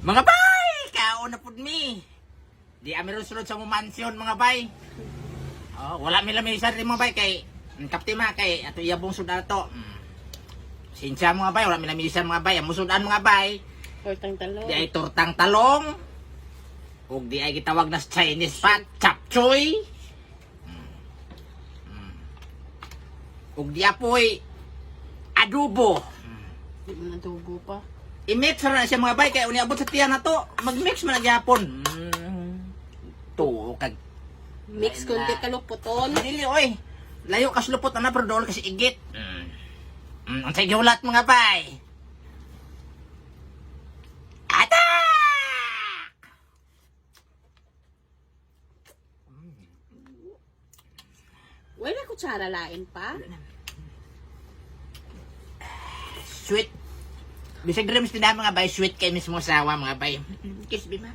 Mga bay! Kauna pud mi. Di ami sulod sa mo mansyon mga bay. Oh, wala mi lamisa rin mga bay kay ang kaptima kay ato iyabong sudan to. Mm. Sinsya mga bay, wala mi lamisa mga bay. Ang musudan mga bay, Tortang talong. di ay tortang talong. Ug di ay gitawag na Chinese pat, chapchoy. Mm. Mm. Ug di apoy adobo. Mo natubo pa. I-mix na siya mga bay kay uni abot sa tiyan na to. Mag-mix man gyapon. Mm. To kag Mix kunti kaluputon. dili oy. Layo kas lupot na pero dool kasi igit. Mm. Mm, ang sige ulat mga bay. Ata! Wala kutsara lain pa. Sweet. Bisag dreams din mga bay sweet kay mismo sawa mga bay. Kiss bi ma.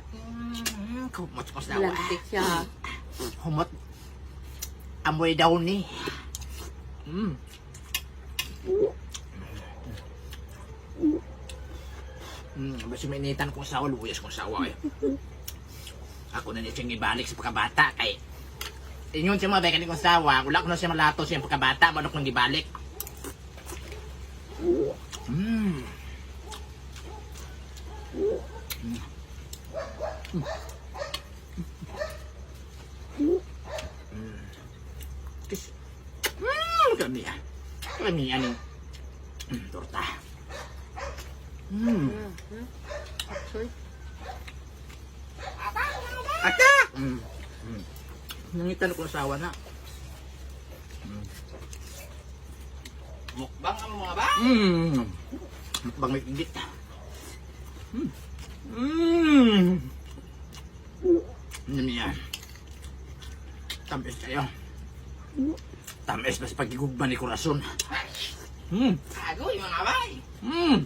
Mm, kumot ko sawa. Lantik siya. Humot. Amoy daw ni. Mm. Mm, basta mainitan kong sawa, luyas kong sawa eh. Ako na niya siyang ibalik sa pagkabata kay Inyon siya mga bekan kong sawa, wala ko na siya malato siya pagkabata, manok nang ibalik. Mm. Kiss. Mm, kami ah. Kami ano. Mm, torta. Mm. Actually, Atak! Mm. Mm. Nangitan ko sa asawa na. Mm. Mukbang ang mga ba? Mm. Mukbang may igit. Mm. Mm. Ano niya? Tamis kayo. Tamis na sa pagigugma ni Corazon. Mm. Agoy mga bay. Mm.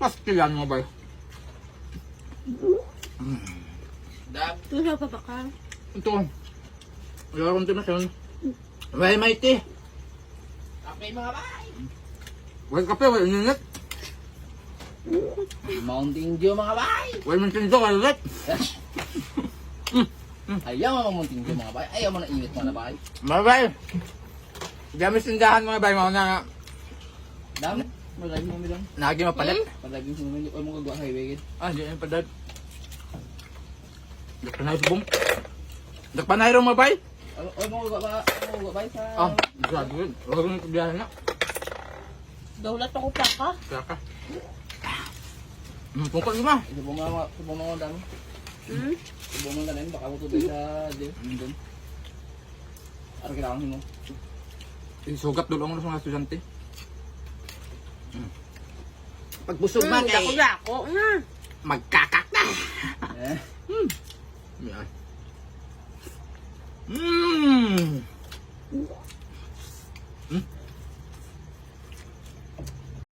Pastilan mo ba? Dab. tulo pa ba ka? Ito. Wala akong tinasyon. Wala may tea. Kape mga bay. Wala kape, wala init. Mountain Dew mga bay. Wala man tinito, wala ulit. Ayaw mo Mountain Dew mga bay. Ayaw mo na init mga bay. Mabay. Dami sindahan mga bay, mga na Dam. Malagi mo bilang. nagi mapalit. Malagi mo bilang. Ay mo kagwa highway gid. Ah, di yan padat. Dakpanay subong. Dakpanay rin mga bay. Ay mo mo kagwa bay sa. Ah, grabe yun. Huwag nang kabiyahan na. Dawlat ako pa ka. Hmm, tungkol mo. Ito po mga ito po mga dam. Hmm? Ito po mga dam. Baka mo sa Dew. Doon. Ano kailangan mo? Sugat doon ang mga estudyante. Pagbusog Hmm, man kay dako-dako nga. magkakak na. Eh. Yan. Mm.